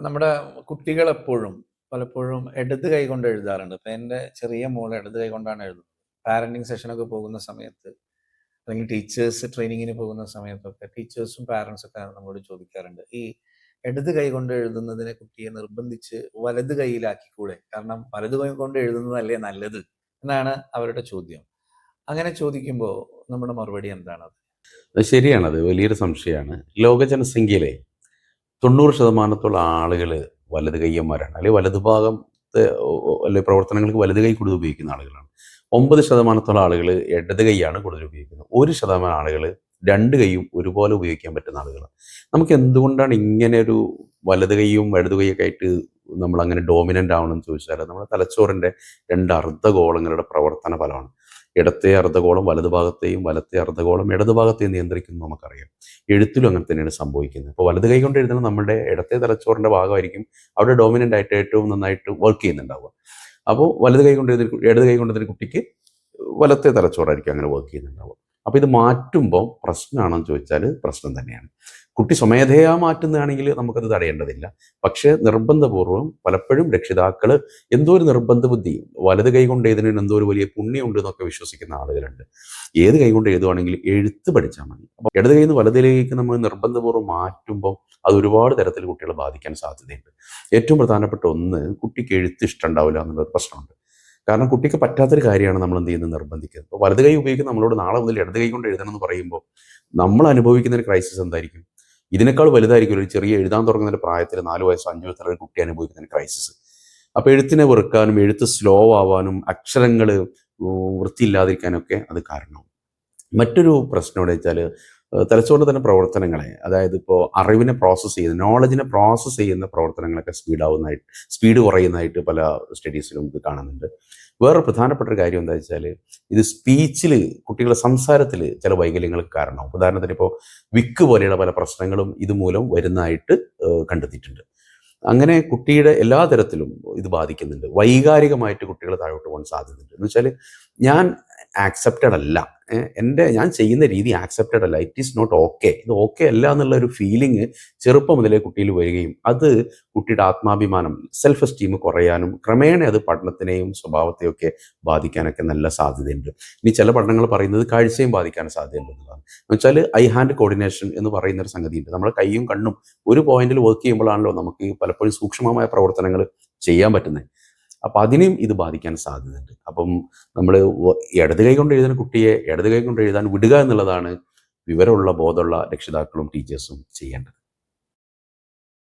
നമ്മുടെ കുട്ടികൾ എപ്പോഴും പലപ്പോഴും ഇടത് കൈ കൊണ്ട് എഴുതാറുണ്ട്. ഇപ്പം എന്റെ ചെറിയ മോൾ ഇടത് കൈ കൊണ്ടാണ് എഴുതുന്നത്. പാരന്റിങ് സെഷനൊക്കെ പോകുന്ന സമയത്ത് അല്ലെങ്കിൽ ടീച്ചേഴ്സ് ട്രെയിനിങ്ങിന് പോകുന്ന സമയത്തൊക്കെ ടീച്ചേഴ്സും പാരൻസൊക്കെ നമ്മളോട് ചോദിക്കാറുണ്ട്. ഈ ഇടത് കൈ കൊണ്ട് എഴുതുന്നതിനെ കുട്ടിയെ നിർബന്ധിച്ച് വലത് കൈയിലാക്കിക്കൂടെ? കാരണം വലത് കൈ കൊണ്ട് എഴുതുന്നതല്ലേ നല്ലത് എന്നാണ് അവരുടെ ചോദ്യം. അങ്ങനെ ചോദിക്കുമ്പോൾ നമ്മുടെ മറുപടി എന്താണത്? ശരിയാണത്. വലിയൊരു സംശയമാണ്. ലോക ജനസംഖ്യയിലെ തൊണ്ണൂറ് ശതമാനത്തോളം ആളുകൾ വലത് കയ്യന്മാരാണ് അല്ലെങ്കിൽ വലതു ഭാഗത്തെ അല്ലെങ്കിൽ പ്രവർത്തനങ്ങൾക്ക് വലത് കൈ കൂടുതൽ ഉപയോഗിക്കുന്ന ആളുകളാണ്. ഒമ്പത് ശതമാനത്തോളം ആളുകൾ ഇടത് കൈയാണ് കൂടുതൽ ഉപയോഗിക്കുന്നത്. ഒരു ശതമാനം ആളുകൾ രണ്ട് കൈയും ഒരുപോലെ ഉപയോഗിക്കാൻ പറ്റുന്ന ആളുകളാണ്. നമുക്ക് എന്തുകൊണ്ടാണ് ഇങ്ങനെ ഒരു വലത് കൈയും ഇടത് കൈയൊക്കെ ആയിട്ട് നമ്മൾ അങ്ങനെ ഡോമിനന്റ് ആവണമെന്ന് ചോദിച്ചാൽ നമ്മുടെ തലച്ചോറിന്റെ രണ്ട് അർദ്ധഗോളങ്ങളുടെ പ്രവർത്തന ഫലമാണ്. ഇടത്തെ അർദ്ധഗോളം വലതുഭാഗത്തെയും വലത്തെ അർദ്ധഗോളം ഇടതുഭാഗത്തെയും നിയന്ത്രിക്കുന്നു നമുക്കറിയാം. എഴുത്തിലും അങ്ങനെ തന്നെയാണ് സംഭവിക്കുന്നത്. അപ്പോൾ വലത് കൈ കൊണ്ട് എഴുതുന്നത് നമ്മുടെ ഇടത്തെ തലച്ചോറിന്റെ ഭാഗമായിരിക്കും അവിടെ ഡോമിനന്റ് ആയിട്ട് ഏറ്റവും നന്നായിട്ട് വർക്ക് ചെയ്യുന്നുണ്ടാവുക. അപ്പോൾ വലത് കൈ കൊണ്ട് എഴുതി ഇടത് കൈ കൊണ്ട് എഴുതുന്ന കുട്ടിക്ക് വലത്തെ തലച്ചോറായിരിക്കും അങ്ങനെ വർക്ക് ചെയ്യുന്നുണ്ടാവുക. അപ്പോൾ ഇത് മാറ്റുമ്പോൾ പ്രശ്നമാണെന്ന് ചോദിച്ചാൽ പ്രശ്നം തന്നെയാണ്. കുട്ടി സ്വമേധയാ മാറ്റുന്നതാണെങ്കിൽ നമുക്കത് തടയേണ്ടതില്ല. പക്ഷേ നിർബന്ധപൂർവം പലപ്പോഴും രക്ഷിതാക്കൾ എന്തോ ഒരു നിർബന്ധ ബുദ്ധി വലത് കൈ കൊണ്ട് എഴുതുന്നതിന് എന്തോ ഒരു വലിയ പുണ്യമുണ്ട് എന്നൊക്കെ വിശ്വസിക്കുന്ന ആളുകളുണ്ട്. ഏത് കൈ കൊണ്ട് എഴുതുവാണെങ്കിലും എഴുത്ത് പഠിച്ചാൽ മതി. അപ്പോൾ ഇടത് കൈയിൽ നിന്ന് വലതിലേക്ക് നമ്മൾ നിർബന്ധപൂർവം മാറ്റുമ്പോൾ അത് ഒരുപാട് തരത്തിൽ കുട്ടികളെ ബാധിക്കാൻ സാധ്യതയുണ്ട്. ഏറ്റവും പ്രധാനപ്പെട്ട ഒന്ന് കുട്ടിക്ക് എഴുത്ത് ഇഷ്ടമുണ്ടാവില്ല എന്നുള്ളൊരു പ്രശ്നമുണ്ട്. കാരണം കുട്ടിക്ക് പറ്റാത്തൊരു കാര്യമാണ് നമ്മൾ എന്ത് ചെയ്യുന്നത്? നിർബന്ധിക്കുന്നത് അപ്പോൾ വലത് കൈ ഉപയോഗിക്കുന്ന നമ്മളോട് നാളെ മുതൽ ഇടത് കൈ കൊണ്ട് എഴുതണം എന്ന് പറയുമ്പോൾ നമ്മൾ അനുഭവിക്കുന്ന ഒരു ക്രൈസിസ് എന്തായിരിക്കും? ഇതിനേക്കാൾ വലുതായിരിക്കും ഒരു ചെറിയ എഴുതാൻ തുടങ്ങുന്ന ഒരു പ്രായത്തിൽ നാല് വയസ്സോ അഞ്ച് വയസ്സുള്ള ഒരു കുട്ടി അനുഭവിക്കുന്ന ഒരു ക്രൈസിസ് അപ്പോൾ എഴുത്തിനെ വെറുക്കാനും എഴുത്ത് സ്ലോ ആവാനും അക്ഷരങ്ങൾ വൃത്തിയില്ലാതിരിക്കാനൊക്കെ അത് കാരണമാവും. മറ്റൊരു പ്രശ്നം എന്ന് വെച്ചാൽ തലച്ചോറിന്റെ തന്നെ പ്രവർത്തനങ്ങളെ അതായത് ഇപ്പോൾ അറിവിനെ പ്രോസസ്സ് ചെയ്യുന്ന നോളജിനെ പ്രോസസ്സ് ചെയ്യുന്ന പ്രവർത്തനങ്ങളൊക്കെ സ്പീഡാവുന്നതായിട്ട് സ്പീഡ് കുറയുന്നതായിട്ട് പല സ്റ്റഡീസിലും ഇത് കാണുന്നുണ്ട്. വേറെ പ്രധാനപ്പെട്ട ഒരു കാര്യം എന്താ വെച്ചാൽ ഇത് സ്പീച്ചിൽ കുട്ടികളുടെ സംസാരത്തിൽ ചില വൈകല്യങ്ങൾക്ക് കാരണമാവും. ഉദാഹരണത്തിന് ഇപ്പോൾ വിക്ക് പോലെയുള്ള പല പ്രശ്നങ്ങളും ഇതുമൂലം വരുന്നതായിട്ട് കണ്ടെത്തിയിട്ടുണ്ട്. അങ്ങനെ കുട്ടിയുടെ എല്ലാ തരത്തിലും ഇത് ബാധിക്കുന്നുണ്ട്. വൈകാരികമായിട്ട് കുട്ടികളെ താഴോട്ട് പോകാൻ സാധ്യതയുണ്ട്. എന്ന് വെച്ചാൽ ഞാൻ ആക്സെപ്റ്റഡ് അല്ല. എന്റെ ഞാൻ ചെയ്യുന്ന രീതി ആക്സെപ്റ്റഡ് അല്ല. ഇറ്റ് ഈസ് നോട്ട് ഓക്കെ ഇത് ഓക്കെ അല്ല എന്നുള്ള ഒരു ഫീലിംഗ് ചെറുപ്പം മുതലേ കുട്ടിയിൽ വരികയും അത് കുട്ടിയുടെ ആത്മാഭിമാനം സെൽഫ് എസ്റ്റീം കുറയാനും ക്രമേണ അത് പഠനത്തിനെയും സ്വഭാവത്തെയും ഒക്കെ ബാധിക്കാനൊക്കെ നല്ല സാധ്യതയുണ്ട്. ഇനി ചില പഠനങ്ങൾ പറയുന്നത് കാഴ്ചയും ബാധിക്കാൻ സാധ്യതയുണ്ടെന്നതാണ് എന്ന് വെച്ചാൽ ഐ ഹാൻഡ് കോർഡിനേഷൻ എന്ന് പറയുന്ന ഒരു സംഗതിയുണ്ട്. നമ്മുടെ കൈയും കണ്ണും ഒരു പോയിന്റിൽ വർക്ക് ചെയ്യുമ്പോഴാണല്ലോ നമുക്ക് പലപ്പോഴും സൂക്ഷ്മമായ പ്രവർത്തനങ്ങൾ ചെയ്യാൻ പറ്റുന്നത്. അപ്പം അതിനെയും ഇത് ബാധിക്കാൻ സാധ്യതയുണ്ട്. അപ്പം നമ്മൾ ഇടത് കൈ കൊണ്ട് എഴുതുന്ന കുട്ടിയെ ഇടത് കൈ കൊണ്ട് എഴുതാൻ വിടുക എന്നുള്ളതാണ് വിവരമുള്ള ബോധമുള്ള രക്ഷിതാക്കളും ടീച്ചേഴ്സും ചെയ്യേണ്ടത്.